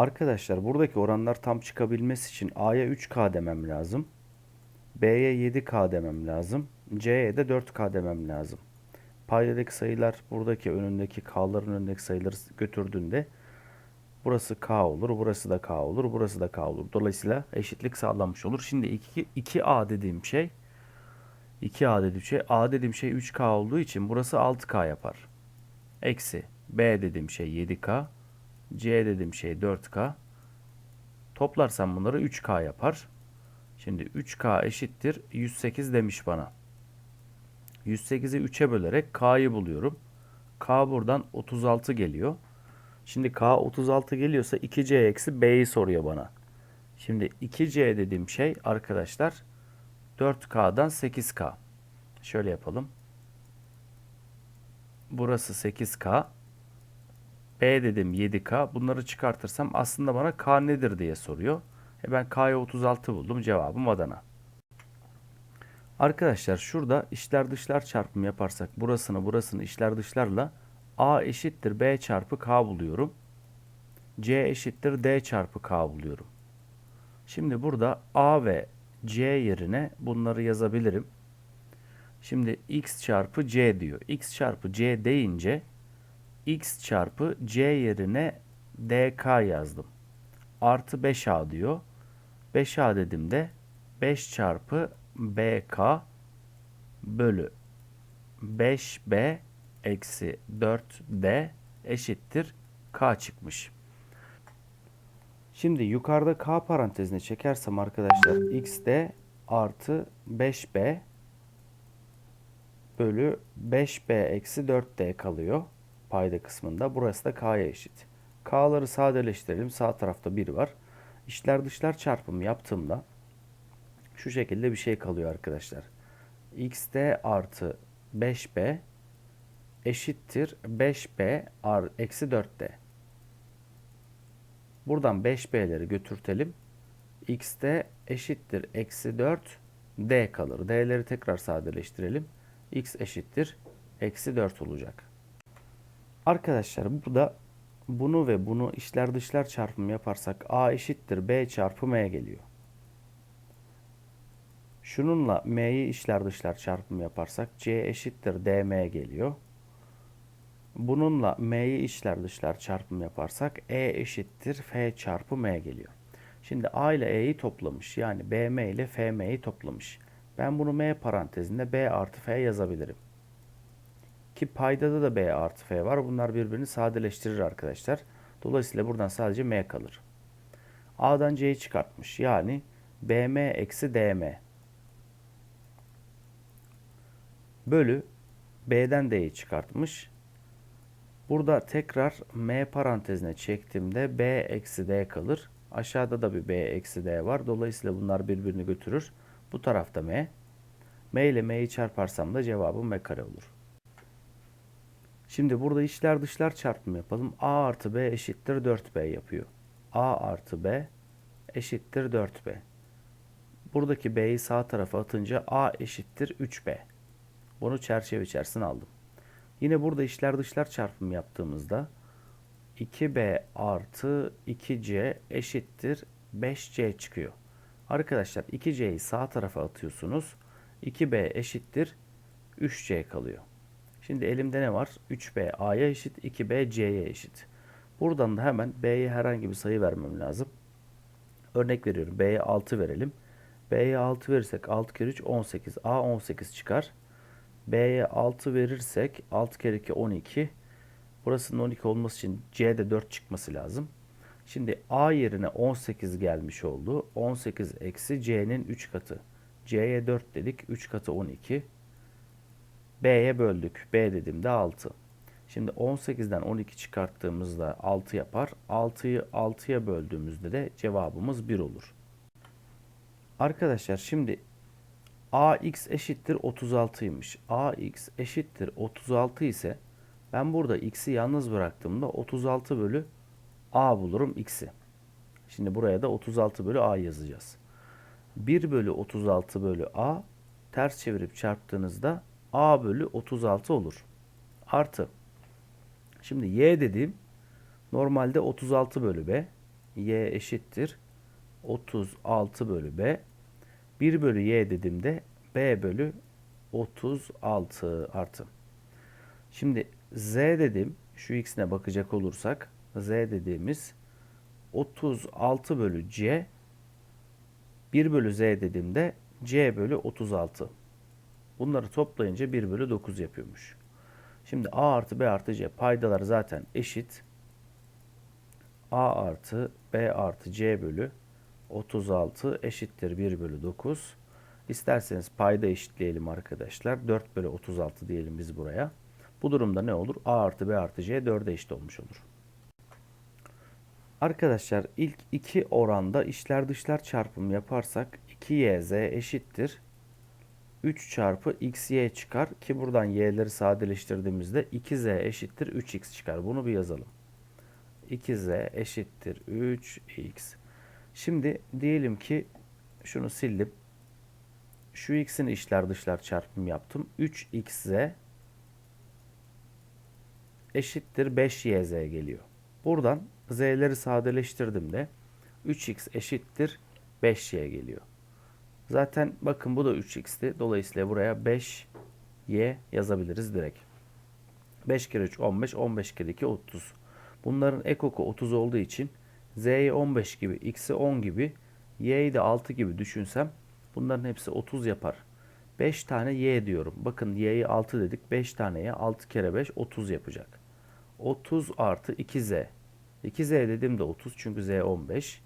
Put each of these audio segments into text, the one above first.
Arkadaşlar buradaki oranlar tam çıkabilmesi için A'ya 3K demem lazım. B'ye 7K demem lazım. C'ye de 4K demem lazım. Paydadaki sayılar buradaki önündeki K'ların önündeki sayıları götürdüğünde burası K olur, burası da K olur, burası da K olur. Dolayısıyla eşitlik sağlanmış olur. Şimdi 2, 2A dediğim şey 2A dediğim şey A dediğim şey 3K olduğu için burası 6K yapar. Eksi B dediğim şey 7K. C dediğim şey 4K. Toplarsam bunları 3K yapar. Şimdi 3K eşittir 108 demiş bana. 108'i 3'e bölerek K'yı buluyorum. K buradan 36 geliyor. Şimdi K 36 geliyorsa 2C eksi B'yi soruyor bana. Şimdi 2C dediğim şey arkadaşlar 4K'dan 8K. Şöyle yapalım. Burası 8K. B dedim 7K. Bunları çıkartırsam aslında bana K nedir diye soruyor. E ben K'ya 36 buldum. Cevabım Adana. Arkadaşlar şurada içler dışlar çarpımı yaparsak burasını burasını içler dışlarla A eşittir B çarpı K buluyorum. C eşittir D çarpı K buluyorum. Şimdi burada A ve C yerine bunları yazabilirim. Şimdi x çarpı c diyor. x çarpı c deyince x çarpı c yerine dk yazdım. Artı 5a diyor. 5a dedim de 5 çarpı bk bölü 5b eksi 4d eşittir k çıkmış. Şimdi yukarıda k parantezine çekersem arkadaşlar xd artı 5b bölü 5b eksi 4d kalıyor payda kısmında. Burası da k'ya eşit. K'ları sadeleştirelim. Sağ tarafta 1 var. İçler dışlar çarpımı yaptığımda şu şekilde bir şey kalıyor arkadaşlar. xd artı 5b eşittir 5b ar eksi 4d. Buradan 5b'leri götürtelim. xd eşittir eksi 4 d kalır. d'leri tekrar sadeleştirelim x eşittir eksi 4 olacak. Arkadaşlar burada bunu ve bunu içler dışlar çarpımı yaparsak a eşittir b çarpı m geliyor. Şununla m'yi içler dışlar çarpımı yaparsak c eşittir dm geliyor. Bununla m'yi içler dışlar çarpımı yaparsak e eşittir f çarpı m geliyor. Şimdi a ile e'yi toplamış yani bm ile fm'yi toplamış. Ben bunu m parantezinde b artı f yazabilirim. Ki paydada da b artı f var. Bunlar birbirini sadeleştirir arkadaşlar. Dolayısıyla buradan sadece m kalır. A'dan c'yi çıkartmış. Yani bm eksi dm bölü b'den d'yi çıkartmış. Burada tekrar m parantezine çektiğimde b eksi d kalır. Aşağıda da bir b eksi d var. Dolayısıyla bunlar birbirini götürür. Bu tarafta m. m ile m'yi çarparsam da cevabım m kare olur. Şimdi burada içler dışlar çarpımı yapalım. a artı b eşittir 4b yapıyor. a artı b eşittir 4b. Buradaki b'yi sağ tarafa atınca a eşittir 3b. Bunu çerçeve içerisine aldım. Yine burada içler dışlar çarpımı yaptığımızda 2b artı 2c eşittir 5c çıkıyor. Arkadaşlar 2c'yi sağ tarafa atıyorsunuz. 2b eşittir 3c kalıyor. Şimdi elimde ne var? 3b a'ya eşit, 2b c'ye eşit. Buradan da hemen b'ye herhangi bir sayı vermem lazım. Örnek veriyorum. b'ye 6 verelim. b'ye 6 verirsek 6 kere 3 18. a 18 çıkar. b'ye 6 verirsek 6 kere 2 12. Burasının 12 olması için c'de 4 çıkması lazım. Şimdi A yerine 18 gelmiş oldu. 18 eksi C'nin 3 katı. C'ye 4 dedik. 3 katı 12. B'ye böldük. B dediğimde 6. Şimdi 18'den 12 çıkarttığımızda 6 yapar. 6'yı 6'ya böldüğümüzde de cevabımız 1 olur. Arkadaşlar şimdi AX eşittir 36'ymış. AX eşittir 36 ise ben burada X'i yalnız bıraktığımda 36 bölü a bulurum x'i. Şimdi buraya da 36 bölü a yazacağız. 1 bölü 36 bölü a ters çevirip çarptığınızda a bölü 36 olur. Artı. Şimdi y dediğim normalde 36 bölü b. y eşittir 36 bölü b. 1 bölü y dediğimde b bölü 36 artı. Şimdi z dedim. Şu x'ine bakacak olursak z dediğimiz 36 bölü c 1 bölü z dediğimde c bölü 36. Bunları toplayınca 1 bölü 9 yapıyormuş. Şimdi a artı b artı c paydalar zaten eşit. a artı b artı c bölü 36 eşittir 1 bölü 9. İsterseniz payda eşitleyelim arkadaşlar. 4 bölü 36 diyelim biz buraya. Bu durumda ne olur? a artı b artı c 4'e eşit olmuş olur. Arkadaşlar ilk iki oranda içler dışlar çarpımı yaparsak 2yz eşittir 3 çarpı xy çıkar ki buradan y'leri sadeleştirdiğimizde 2z eşittir 3x çıkar. Bunu bir yazalım. 2z eşittir 3x. Şimdi diyelim ki şunu sildim. Şu x'in içler dışlar çarpımı yaptım. 3xz eşittir 5yz geliyor. Buradan z'leri sadeleştirdim de 3x eşittir 5y geliyor. Zaten bakın bu da 3x'ti. Dolayısıyla buraya 5y yazabiliriz direkt. 5 kere 3 15, 15 kere 2 30. Bunların ekoku 30 olduğu için z'yi 15 gibi, x'i 10 gibi, y'yi de 6 gibi düşünsem bunların hepsi 30 yapar. 5 tane y diyorum. Bakın y'yi 6 dedik. 5 taneye 6 kere 5 30 yapacak. 30 artı 2z. 2z dediğim de 30 çünkü z 15.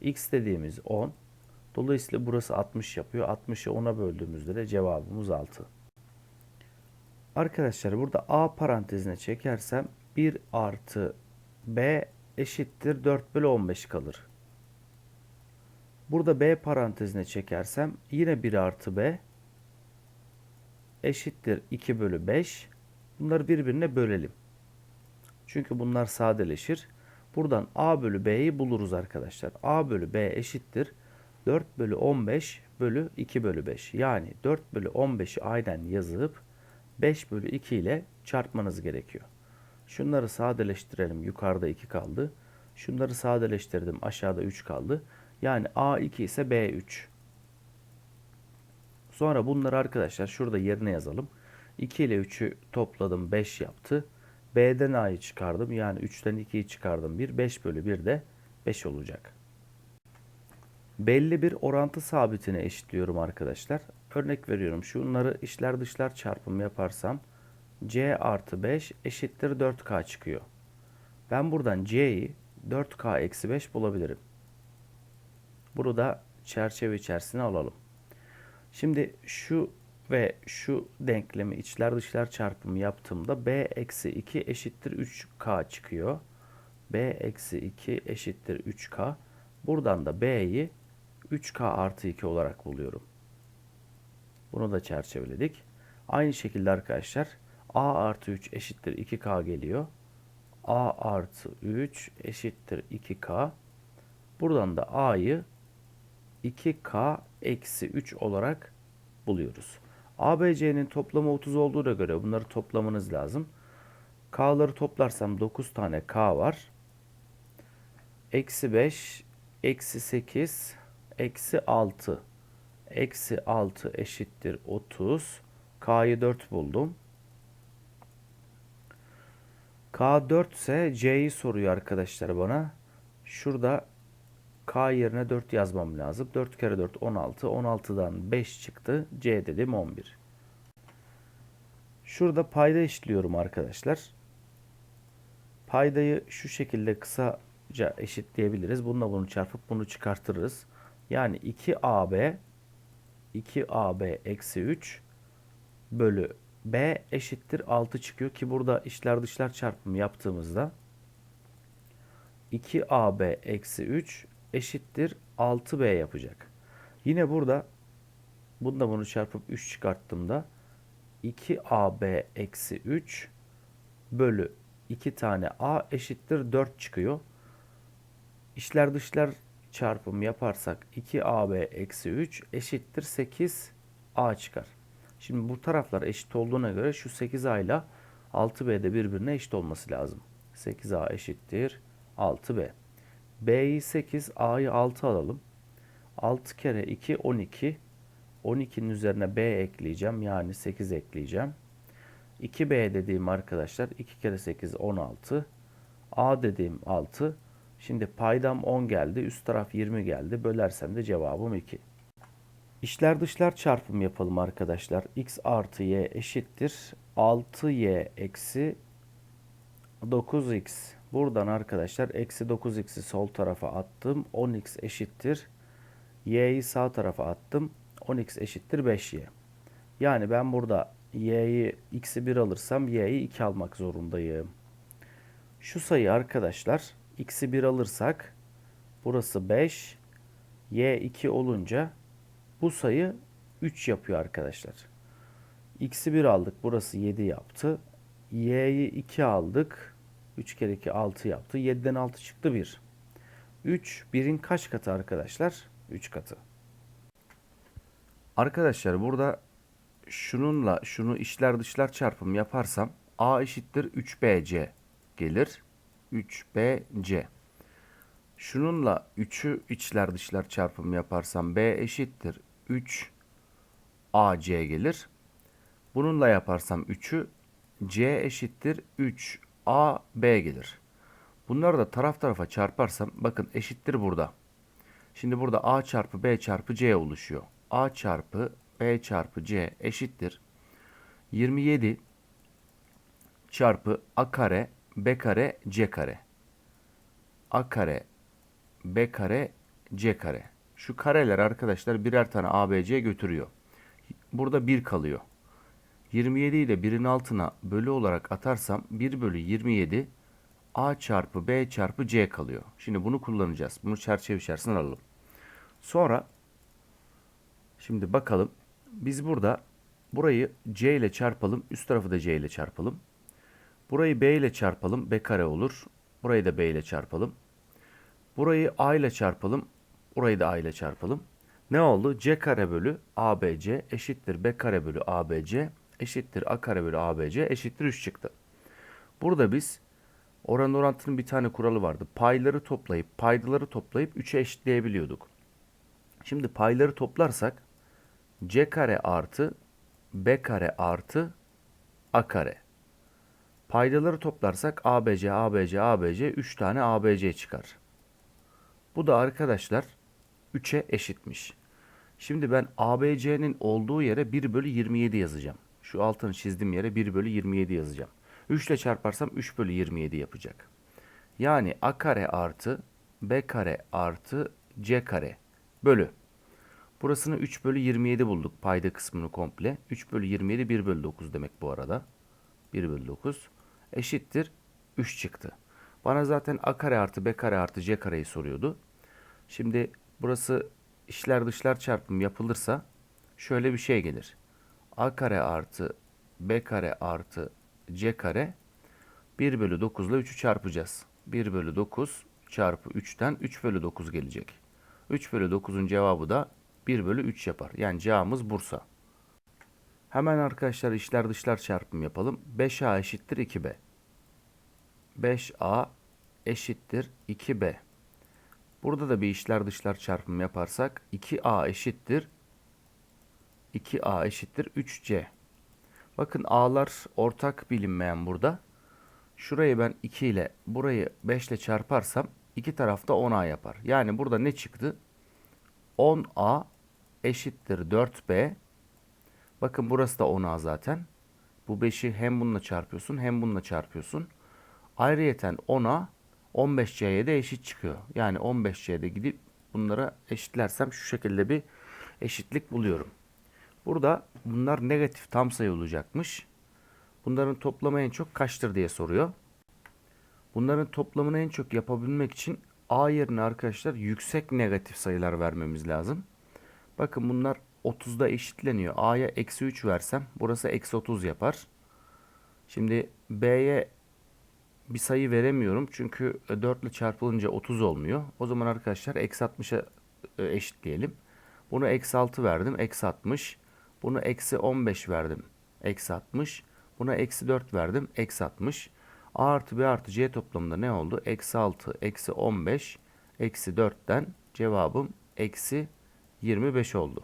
x dediğimiz 10. Dolayısıyla burası 60 yapıyor. 60'ı 10'a böldüğümüzde de cevabımız 6. Arkadaşlar burada a parantezine çekersem 1 artı b eşittir 4 bölü 15 kalır. Burada b parantezine çekersem yine 1 artı b eşittir 2 bölü 5. Bunları birbirine bölelim. Çünkü bunlar sadeleşir. Buradan a bölü b'yi buluruz arkadaşlar. a bölü b eşittir 4 bölü 15 bölü 2 bölü 5. Yani 4 bölü 15'i aynen yazıp 5 bölü 2 ile çarpmanız gerekiyor. Şunları sadeleştirelim. Yukarıda 2 kaldı. Şunları sadeleştirdim. Aşağıda 3 kaldı. Yani A2 ise B3. Sonra bunları arkadaşlar şurada yerine yazalım. 2 ile 3'ü topladım 5 yaptı. B'den A'yı çıkardım. Yani 3'ten 2'yi çıkardım 1. 5 bölü 1 de 5 olacak. Belli bir orantı sabitine eşitliyorum arkadaşlar. Örnek veriyorum. Şunları içler dışlar çarpımı yaparsam C artı 5 eşittir 4K çıkıyor. Ben buradan C'yi 4K eksi 5 bulabilirim. Bunu da çerçeve içerisine alalım. Şimdi şu ve şu denklemi içler dışlar çarpımı yaptığımda b eksi 2 eşittir 3k çıkıyor. b eksi 2 eşittir 3k. Buradan da b'yi 3k artı 2 olarak buluyorum. Bunu da çerçeveledik. Aynı şekilde arkadaşlar a artı 3 eşittir 2k geliyor. a artı 3 eşittir 2k. Buradan da a'yı 2k eksi 3 olarak buluyoruz. ABC'nin toplamı 30 olduğuna göre bunları toplamanız lazım. K'ları toplarsam 9 tane K var. Eksi 5, eksi 8, eksi 6. Eksi 6 eşittir 30. K'yı 4 buldum. K 4 ise C'yi soruyor arkadaşlar bana. Şurada K yerine 4 yazmam lazım. 4 kere 4 16. 16'dan 5 çıktı. C dedim 11. Şurada payda işliyorum arkadaşlar. Paydayı şu şekilde kısaca eşitleyebiliriz. Bununla bunu çarpıp bunu çıkartırız. Yani 2AB 2AB eksi 3 bölü B eşittir 6 çıkıyor ki burada içler dışlar çarpımı yaptığımızda 2AB eksi 3 eşittir 6b yapacak. Yine burada bunda bunu çarpıp 3 çıkarttığımda 2ab eksi 3 bölü 2 tane a eşittir 4 çıkıyor. İşler dışlar çarpımı yaparsak 2ab eksi 3 eşittir 8a çıkar. Şimdi bu taraflar eşit olduğuna göre şu 8a ile 6b de birbirine eşit olması lazım. 8a eşittir 6b. B'yi 8, A'yı 6 alalım. 6 kere 2 12. 12'nin üzerine B ekleyeceğim. Yani 8 ekleyeceğim. 2B dediğim arkadaşlar 2 kere 8 16. A dediğim 6. Şimdi paydam 10 geldi. Üst taraf 20 geldi. Bölersem de cevabım 2. İşler dışlar çarpımı yapalım arkadaşlar. x artı y eşittir. 6y eksi 9x. Buradan arkadaşlar eksi 9x'i sol tarafa attım. 10x eşittir. y'yi sağ tarafa attım. 10x eşittir 5y. Yani ben burada y'yi x'i 1 alırsam y'yi 2 almak zorundayım. Şu sayı arkadaşlar x'i 1 alırsak burası 5. y 2 olunca bu sayı 3 yapıyor arkadaşlar. X'i 1 aldık. Burası 7 yaptı. Y'yi 2 aldık. 3 kere 2 6 yaptı. 7'den 6 çıktı 1. 3 1'in kaç katı arkadaşlar? 3 katı. Arkadaşlar burada şununla şunu içler dışlar çarpım yaparsam A eşittir 3BC gelir. 3BC. Şununla 3'ü içler dışlar çarpım yaparsam B eşittir 3 AC gelir. Bununla yaparsam 3'ü C eşittir 3 AB gelir. Bunları da taraf tarafa çarparsam bakın eşittir burada. Şimdi burada A çarpı B çarpı C oluşuyor. A çarpı B çarpı C eşittir. 27 çarpı A kare B kare C kare. A kare B kare C kare. Şu kareler arkadaşlar birer tane ABC götürüyor. Burada 1 kalıyor. 27'yi de 1'in altına bölü olarak atarsam 1 bölü 27 A çarpı B çarpı C kalıyor. Şimdi bunu kullanacağız. Bunu çerçeve içerisine alalım. Sonra şimdi bakalım. Biz burada burayı C ile çarpalım. Üst tarafı da C ile çarpalım. Burayı B ile çarpalım. B kare olur. Burayı da B ile çarpalım. Burayı A ile çarpalım. Burayı da A ile çarpalım. Ne oldu? C kare bölü ABC eşittir B kare bölü ABC eşittir A kare bölü ABC eşittir 3 çıktı. Burada biz oran orantının bir tane kuralı vardı. Payları toplayıp paydaları toplayıp 3'e eşitleyebiliyorduk. Şimdi payları toplarsak C kare artı B kare artı A kare. Paydaları toplarsak ABC, ABC, ABC 3 tane ABC çıkar. Bu da arkadaşlar 3'e eşitmiş. Şimdi ben ABC'nin olduğu yere 1 bölü 27 yazacağım. Şu altını çizdiğim yere 1 bölü 27 yazacağım. 3 ile çarparsam 3 bölü 27 yapacak. Yani A kare artı B kare artı C kare bölü. Burasını 3 bölü 27 bulduk payda kısmını komple. 3 bölü 27 1 bölü 9 demek bu arada. 1 bölü 9 eşittir 3 çıktı. Bana zaten A kare artı B kare artı C kareyi soruyordu. Şimdi burası işler dışlar çarpım yapılırsa şöyle bir şey gelir. A kare artı B kare artı C kare 1 bölü 9 ile 3'ü çarpacağız. 1 bölü 9 çarpı 3'ten 3 bölü 9 gelecek. 3 bölü 9'un cevabı da 1 bölü 3 yapar. Yani cevabımız Bursa. Hemen arkadaşlar işler dışlar çarpım yapalım. 5A eşittir 2B. 5A eşittir 2B. Burada da bir işler dışlar çarpımı yaparsak 2A eşittir 2A eşittir 3C. Bakın A'lar ortak bilinmeyen burada. Şurayı ben 2 ile burayı 5 ile çarparsam iki tarafta 10A yapar. Yani burada ne çıktı? 10A eşittir 4B. Bakın burası da 10A zaten. Bu 5'i hem bununla çarpıyorsun hem bununla çarpıyorsun. Ayrıyeten 10'a 15C'ye de eşit çıkıyor. Yani 15C'de gidip bunlara eşitlersem şu şekilde bir eşitlik buluyorum. Burada bunlar negatif tam sayı olacakmış. Bunların toplamı en çok kaçtır diye soruyor. Bunların toplamını en çok yapabilmek için A yerine arkadaşlar yüksek negatif sayılar vermemiz lazım. Bakın bunlar 30'da eşitleniyor. A'ya eksi 3 versem burası eksi 30 yapar. Şimdi B'ye bir sayı veremiyorum. Çünkü 4 ile çarpılınca 30 olmuyor. O zaman arkadaşlar eksi 60'a e, eşitleyelim. Bunu eksi 6 verdim. Eksi 60. Bunu eksi 15 verdim. Eksi 60. Buna eksi 4 verdim. Eksi 60. A artı B artı C toplamında ne oldu? Eksi 6, eksi 15, Eksi 4'ten cevabım eksi 25 oldu.